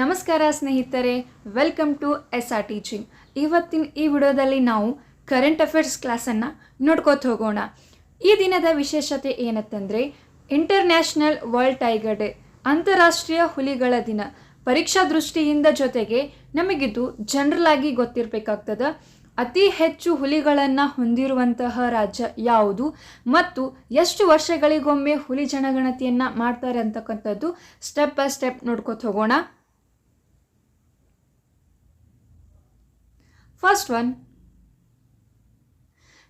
ನಮಸ್ಕಾರ ಸ್ನೇಹಿತರೆ welcome to S R teaching ಇವತ್ತಿನ ಈ ವಿಡಿಯೋದಲ್ಲಿ ನಾವು ಕರೆಂಟ್ ಅಫೇರ್ಸ್ ಕ್ಲಾಸನ್ನು ನೋಡ್ಕೋತ ಹೋಗೋಣ. ಈ ದಿನದ ವಿಶೇಷತೆ ಏನತ್ತಂದರೆ ಇಂಟರ್ನ್ಯಾಷನಲ್ ವರ್ಲ್ಡ್ ಟೈಗರ್ ಡೇ ಅಂತಾರಾಷ್ಟ್ರೀಯ ಹುಲಿಗಳ ದಿನ. ಪರೀಕ್ಷಾ ದೃಷ್ಟಿಯಿಂದ ಜೊತೆಗೆ ನಮಗಿದು ಜನರಲ್ ಆಗಿ ಗೊತ್ತಿರಬೇಕಾಗ್ತದೆ. ಅತಿ ಹೆಚ್ಚು ಹುಲಿಗಳನ್ನು ಹೊಂದಿರುವಂತಹ ರಾಜ್ಯ ಯಾವುದು ಮತ್ತು ಎಷ್ಟು ವರ್ಷಗಳಿಗೊಮ್ಮೆ ಹುಲಿ ಜನಗಣತಿಯನ್ನು ಮಾಡ್ತಾರೆ ಅಂತಕ್ಕಂಥದ್ದು ಸ್ಟೆಪ್ ಬೈ ಸ್ಟೆಪ್ ನೋಡ್ಕೊತ ಹೋಗೋಣ. ಫಸ್ಟ್ ಒನ್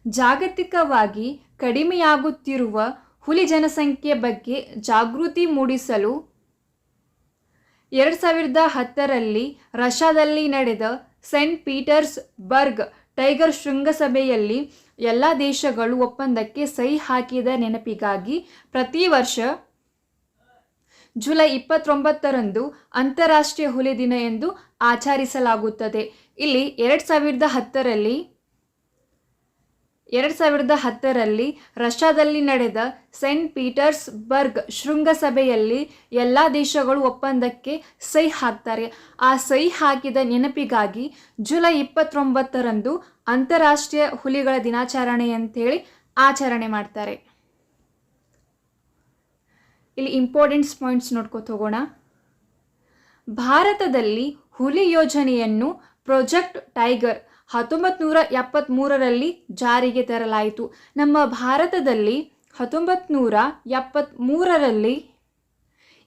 ಜಾಗತಿಕವಾಗಿ ಕಡಿಮೆಯಾಗುತ್ತಿರುವ ಹುಲಿ ಜನಸಂಖ್ಯೆ ಬಗ್ಗೆ ಜಾಗೃತಿ ಮೂಡಿಸಲು ಎರಡು ಸಾವಿರದ ಹತ್ತರಲ್ಲಿ ರಷ್ಯಾದಲ್ಲಿ ನಡೆದ ಸೆಂಟ್ ಪೀಟರ್ಸ್ ಬರ್ಗ್ ಟೈಗರ್ ಶೃಂಗಸಭೆಯಲ್ಲಿ ಎಲ್ಲ ದೇಶಗಳು ಒಪ್ಪಂದಕ್ಕೆ ಸಹಿ ಹಾಕಿದ ನೆನಪಿಗಾಗಿ ಪ್ರತಿ ವರ್ಷ ಜುಲೈ ಇಪ್ಪತ್ತೊಂಬತ್ತರಂದು ಅಂತಾರಾಷ್ಟ್ರೀಯ ಹುಲಿ ದಿನ ಎಂದು ಆಚರಿಸಲಾಗುತ್ತದೆ. ಇಲ್ಲಿ ಎರಡು ಸಾವಿರದ ಹತ್ತರಲ್ಲಿ, ಎರಡು ಸಾವಿರದ ಹತ್ತರಲ್ಲಿ ರಷ್ಯಾದಲ್ಲಿ ನಡೆದ ಸೆಂಟ್ ಪೀಟರ್ಸ್ಬರ್ಗ್ ಶೃಂಗಸಭೆಯಲ್ಲಿ ಎಲ್ಲ ದೇಶಗಳು ಒಪ್ಪಂದಕ್ಕೆ ಸಹಿ ಹಾಕ್ತಾರೆ. ಆ ಸಹಿ ಹಾಕಿದ ನೆನಪಿಗಾಗಿ ಜುಲೈ ಇಪ್ಪತ್ತೊಂಬತ್ತರಂದು ಅಂತಾರಾಷ್ಟ್ರೀಯ ಹುಲಿಗಳ ದಿನಾಚರಣೆ ಅಂತೇಳಿ ಆಚರಣೆ ಮಾಡ್ತಾರೆ. ಇಲ್ಲಿ ಇಂಪಾರ್ಟೆಂಟ್ಸ್ ಪಾಯಿಂಟ್ಸ್ ನೋಡ್ಕೊತ ಹೋಗೋಣ ಭಾರತದಲ್ಲಿ ಹುಲಿ ಯೋಜನೆಯನ್ನು ಪ್ರೊಜೆಕ್ಟ್ ಟೈಗರ್ ಹತ್ತೊಂಬತ್ತು ನೂರ ಎಪ್ಪತ್ತ್ಮೂರರಲ್ಲಿ ಜಾರಿಗೆ ತರಲಾಯಿತು. ನಮ್ಮ ಭಾರತದಲ್ಲಿ ಹತ್ತೊಂಬತ್ತು ನೂರ ಎಪ್ಪತ್ತ್ಮೂರರಲ್ಲಿ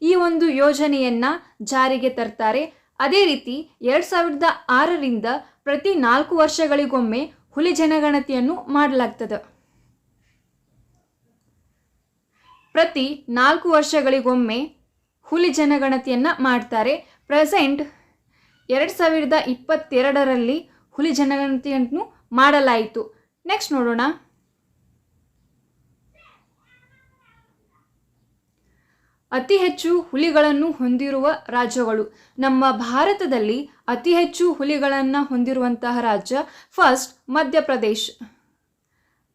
ಈ ಒಂದು ಯೋಜನೆಯನ್ನು ಜಾರಿಗೆ ತರ್ತಾರೆ. ಅದೇ ರೀತಿ ಎರಡು ಸಾವಿರದ ಆರರಿಂದ ಪ್ರತಿ ನಾಲ್ಕು ವರ್ಷಗಳಿಗೊಮ್ಮೆ ಹುಲಿ ಜನಗಣತಿಯನ್ನು ಮಾಡಲಾಗ್ತದೆ. ಪ್ರತಿ ನಾಲ್ಕು ವರ್ಷಗಳಿಗೊಮ್ಮೆ ಹುಲಿ ಜನಗಣತಿಯನ್ನು ಮಾಡ್ತಾರೆ. ಪ್ರೆಸೆಂಟ್ ಎರಡು ಸಾವಿರದ ಇಪ್ಪತ್ತೆರಡರಲ್ಲಿ ಹುಲಿ ಜನಗಣತಿಯನ್ನು ಮಾಡಲಾಯಿತು. ನೆಕ್ಸ್ಟ್ ನೋಡೋಣ. ಅತಿ ಹೆಚ್ಚು ಹುಲಿಗಳನ್ನು ಹೊಂದಿರುವ ರಾಜ್ಯಗಳು. ನಮ್ಮ ಭಾರತದಲ್ಲಿ ಅತಿ ಹೆಚ್ಚು ಹುಲಿಗಳನ್ನು ಹೊಂದಿರುವಂತಹ ರಾಜ್ಯ ಫಸ್ಟ್ ಮಧ್ಯಪ್ರದೇಶ್.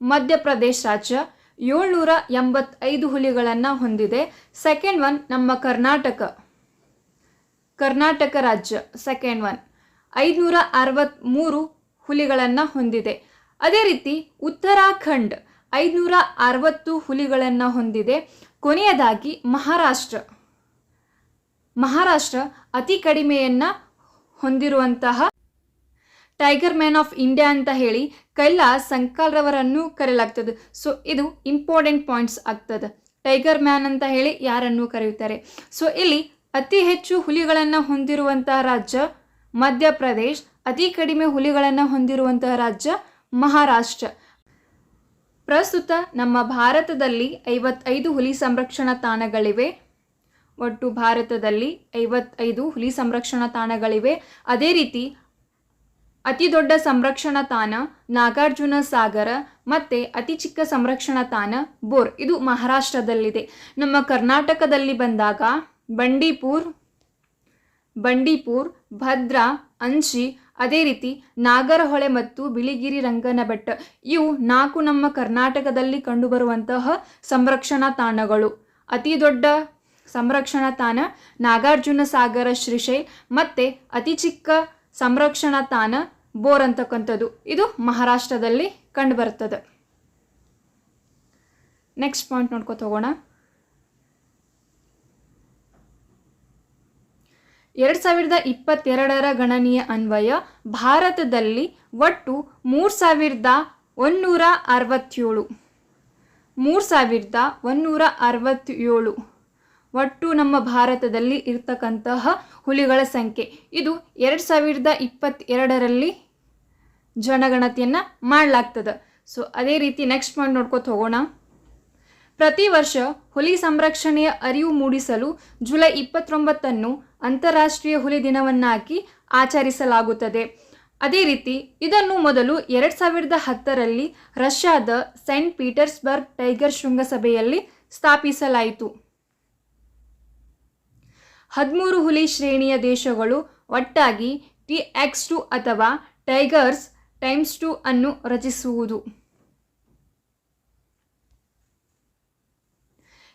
ಮಧ್ಯಪ್ರದೇಶ್ ರಾಜ್ಯ. ಏಳ್ನೂರ ಎಂಬತ್ತೈದು ಹುಲಿಗಳನ್ನು ಹೊಂದಿದೆ. ಸೆಕೆಂಡ್ ಒನ್ ನಮ್ಮ ಕರ್ನಾಟಕ. ಕರ್ನಾಟಕ ರಾಜ್ಯ ಸೆಕೆಂಡ್ ಒನ್ ಐದುನೂರ ಅರವತ್ತ್ಮೂರು ಹುಲಿಗಳನ್ನು ಹೊಂದಿದೆ. ಅದೇ ರೀತಿ ಉತ್ತರಾಖಂಡ್ ಐದುನೂರ ಅರವತ್ತು ಹುಲಿಗಳನ್ನು ಹೊಂದಿದೆ. ಕೊನೆಯದಾಗಿ ಮಹಾರಾಷ್ಟ್ರ. ಮಹಾರಾಷ್ಟ್ರ ಅತಿ ಕಡಿಮೆಯನ್ನು ಹೊಂದಿರುವಂತಹ ಟೈಗರ್ ಮ್ಯಾನ್ ಆಫ್ ಇಂಡಿಯಾ ಅಂತ ಹೇಳಿ ಕೈಲಾಸ್ ಸಂಕಾಲ್ರವರನ್ನು ಕರೆಯಲಾಗ್ತದೆ. ಸೊ ಇದು ಇಂಪಾರ್ಟೆಂಟ್ ಪಾಯಿಂಟ್ಸ್ ಆಗ್ತದೆ. ಟೈಗರ್ ಮ್ಯಾನ್ ಅಂತ ಹೇಳಿ ಯಾರನ್ನು ಕರೆಯುತ್ತಾರೆ? ಸೊ ಇಲ್ಲಿ ಅತಿ ಹೆಚ್ಚು ಹುಲಿಗಳನ್ನು ಹೊಂದಿರುವಂತಹ ರಾಜ್ಯ ಮಧ್ಯಪ್ರದೇಶ್, ಅತಿ ಕಡಿಮೆ ಹುಲಿಗಳನ್ನು ಹೊಂದಿರುವಂತಹ ರಾಜ್ಯ ಮಹಾರಾಷ್ಟ್ರ. ಪ್ರಸ್ತುತ ನಮ್ಮ ಭಾರತದಲ್ಲಿ ಐವತ್ತೈದು ಹುಲಿ ಸಂರಕ್ಷಣಾ ತಾಣಗಳಿವೆ. ಒಟ್ಟು ಭಾರತದಲ್ಲಿ ಐವತ್ತೈದು ಹುಲಿ ಸಂರಕ್ಷಣಾ ತಾಣಗಳಿವೆ. ಅದೇ ರೀತಿ ಅತಿ ದೊಡ್ಡ ಸಂರಕ್ಷಣಾ ತಾಣ ನಾಗಾರ್ಜುನ ಸಾಗರ ಮತ್ತು ಅತಿ ಚಿಕ್ಕ ಸಂರಕ್ಷಣಾ ತಾಣ ಬೋರ್. ಇದು ಮಹಾರಾಷ್ಟ್ರದಲ್ಲಿದೆ. ನಮ್ಮ ಕರ್ನಾಟಕದಲ್ಲಿ ಬಂದಾಗ ಬಂಡೀಪುರ್ ಬಂಡೀಪುರ್, ಭದ್ರಾ ಅಂಶಿ ಅದೇ ರೀತಿ ನಾಗರಹೊಳೆ ಮತ್ತು ಬಿಳಿಗಿರಿ ರಂಗನಬೆಟ್ಟ ಇವು ನಾಲ್ಕು ನಮ್ಮ ಕರ್ನಾಟಕದಲ್ಲಿ ಕಂಡುಬರುವಂತಹ ಸಂರಕ್ಷಣಾ ತಾಣಗಳು ಅತಿ ದೊಡ್ಡ ಸಂರಕ್ಷಣಾ ತಾಣ ನಾಗಾರ್ಜುನ ಸಾಗರ ಶ್ರೀಶೈ ಮತ್ತು ಅತಿ ಚಿಕ್ಕ ಸಂರಕ್ಷಣಾ ತಾಣ ಬೋರ್ ಅಂತಕ್ಕಂಥದ್ದು. ಇದು ಮಹಾರಾಷ್ಟ್ರದಲ್ಲಿ ಕಂಡುಬರುತ್ತದೆ. ನೆಕ್ಸ್ಟ್ ಪಾಯಿಂಟ್ ನೋಡ್ಕೊತ ಹೋಗೋಣ ಎರಡು ಸಾವಿರದ ಇಪ್ಪತ್ತೆರಡರ ಗಣನೀಯ ಅನ್ವಯ ಭಾರತದಲ್ಲಿ ಒಟ್ಟು ಮೂರು ಸಾವಿರದ ಒಂನ್ನೂರ ಅರವತ್ತೇಳು. ಮೂರು ಸಾವಿರದ ಒಂನ್ನೂರ ಅರವತ್ತೇಳು. ಒಟ್ಟು ನಮ್ಮ ಭಾರತದಲ್ಲಿ ಇರ್ತಕ್ಕಂತಹ ಹುಲಿಗಳ ಸಂಖ್ಯೆ. ಇದು ಎರಡು ಸಾವಿರದ ಇಪ್ಪತ್ತೆರಡರಲ್ಲಿ ಜನಗಣತಿಯನ್ನು ಮಾಡಲಾಗ್ತದೆ. ಸೊ ಅದೇ ರೀತಿ ನೆಕ್ಸ್ಟ್ ಪಾಯಿಂಟ್ ನೋಡ್ಕೊತ ಹೋಗೋಣ. ಪ್ರತಿ ವರ್ಷ ಹುಲಿ ಸಂರಕ್ಷಣೆಯ ಅರಿವು ಮೂಡಿಸಲು ಜುಲೈ ಇಪ್ಪತ್ತೊಂಬತ್ತನ್ನು ಅಂತಾರಾಷ್ಟ್ರೀಯ ಹುಲಿ ದಿನವನ್ನಾಗಿ ಆಚರಿಸಲಾಗುತ್ತದೆ. ಅದೇ ರೀತಿ ಇದನ್ನು ಮೊದಲು ಎರಡು ಸಾವಿರದ ಹತ್ತರಲ್ಲಿ ರಷ್ಯಾದ ಸೈಂಟ್ ಪೀಟರ್ಸ್ಬರ್ಗ್ ಟೈಗರ್ ಶೃಂಗಸಭೆಯಲ್ಲಿ ಸ್ಥಾಪಿಸಲಾಯಿತು. ಹದಿಮೂರು ಹುಲಿ ಶ್ರೇಣಿಯ ದೇಶಗಳು ಒಟ್ಟಾಗಿ ಟಿ ಎಕ್ಸ್ ಟು ಅಥವಾ ಟೈಗರ್ಸ್ ಟೈಮ್ಸ್ ಟು ಅನ್ನು ರಚಿಸುವುದು.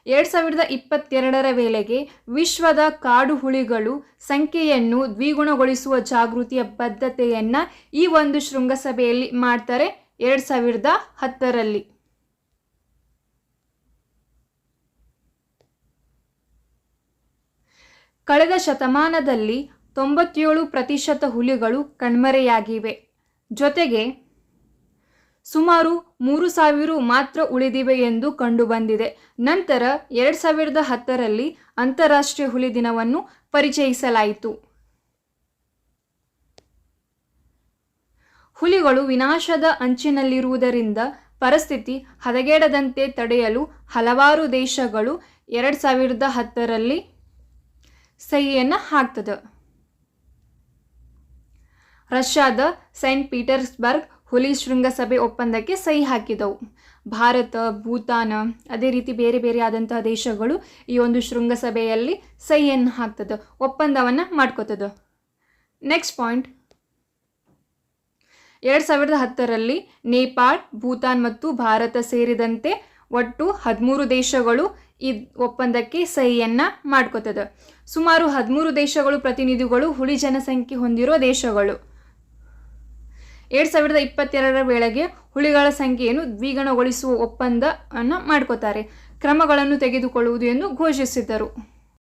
ಎರಡು ಸಾವಿರದ ಇಪ್ಪತ್ತೆರಡರ ವೇಳೆಗೆ ವಿಶ್ವದ ಕಾಡು ಹುಲಿಗಳು ಸಂಖ್ಯೆಯನ್ನು ದ್ವಿಗುಣಗೊಳಿಸುವ ಜಾಗೃತಿಯ ಬದ್ಧತೆಯನ್ನು ಈ ಒಂದು ಶೃಂಗಸಭೆಯಲ್ಲಿ ಮಾಡ್ತಾರೆ ಎರಡು ಸಾವಿರದ ಹತ್ತರಲ್ಲಿ. ಕಳೆದ ಶತಮಾನದಲ್ಲಿ ತೊಂಬತ್ತೇಳು ಪ್ರತಿಶತ ಹುಲಿಗಳು ಕಣ್ಮರೆಯಾಗಿವೆ. ಜೊತೆಗೆ ಸುಮಾರು ಮೂರು ಸಾವಿರ ಮಾತ್ರ ಉಳಿದಿವೆ ಎಂದು ಕಂಡುಬಂದಿದೆ. ನಂತರ ಎರಡು ಸಾವಿರದ ಹತ್ತರಲ್ಲಿ ಅಂತಾರಾಷ್ಟ್ರೀಯ ಹುಲಿ ದಿನವನ್ನು ಪರಿಚಯಿಸಲಾಯಿತು. ಹುಲಿಗಳು ವಿನಾಶದ ಅಂಚಿನಲ್ಲಿರುವುದರಿಂದ ಪರಿಸ್ಥಿತಿ ಹದಗೆಡದಂತೆ ತಡೆಯಲು ಹಲವಾರು ದೇಶಗಳು ಎರಡು ಸಾವಿರದ ಹತ್ತರಲ್ಲಿ ಸಹಿಯನ್ನು ಹಾಕ್ತದೆ. ರಷ್ಯಾದ ಸೈಂಟ್ ಪೀಟರ್ಸ್ಬರ್ಗ್ ಹುಲಿ ಶೃಂಗಸಭೆ ಒಪ್ಪಂದಕ್ಕೆ ಸಹಿ ಹಾಕಿದವು. ಭಾರತ, ಭೂತಾನ, ಅದೇ ರೀತಿ ಬೇರೆ ಬೇರೆ ಆದಂತಹ ದೇಶಗಳು ಈ ಒಂದು ಶೃಂಗಸಭೆಯಲ್ಲಿ ಸಹಿಯನ್ನು ಹಾಕ್ತದೆ, ಒಪ್ಪಂದವನ್ನು ಮಾಡ್ಕೋತದ. ನೆಕ್ಸ್ಟ್ ಪಾಯಿಂಟ್ ಎರಡು ಸಾವಿರದ ಹತ್ತರಲ್ಲಿ ನೇಪಾಳ್, ಭೂತಾನ್ ಮತ್ತು ಭಾರತ ಸೇರಿದಂತೆ ಒಟ್ಟು ಹದಿಮೂರು ದೇಶಗಳು ಈ ಒಪ್ಪಂದಕ್ಕೆ ಸಹಿಯನ್ನು ಮಾಡ್ಕೋತದ. ಸುಮಾರು ಹದಿಮೂರು ದೇಶಗಳು ಪ್ರತಿನಿಧಿಗಳು ಹುಳಿ ಜನಸಂಖ್ಯೆ ಹೊಂದಿರೋ ದೇಶಗಳು. ಎರಡು ಸಾವಿರದ ಇಪ್ಪತ್ತೆರಡರ ವೇಳೆಗೆ ಹುಲಿಗಳ ಸಂಖ್ಯೆಯನ್ನು ದ್ವಿಗುಣಗೊಳಿಸುವ ಒಪ್ಪಂದವನ್ನು ಮಾಡ್ಕೋತಾರೆ. ಕ್ರಮಗಳನ್ನು ತೆಗೆದುಕೊಳ್ಳುವುದು ಎಂದು ಘೋಷಿಸಿದ್ದರು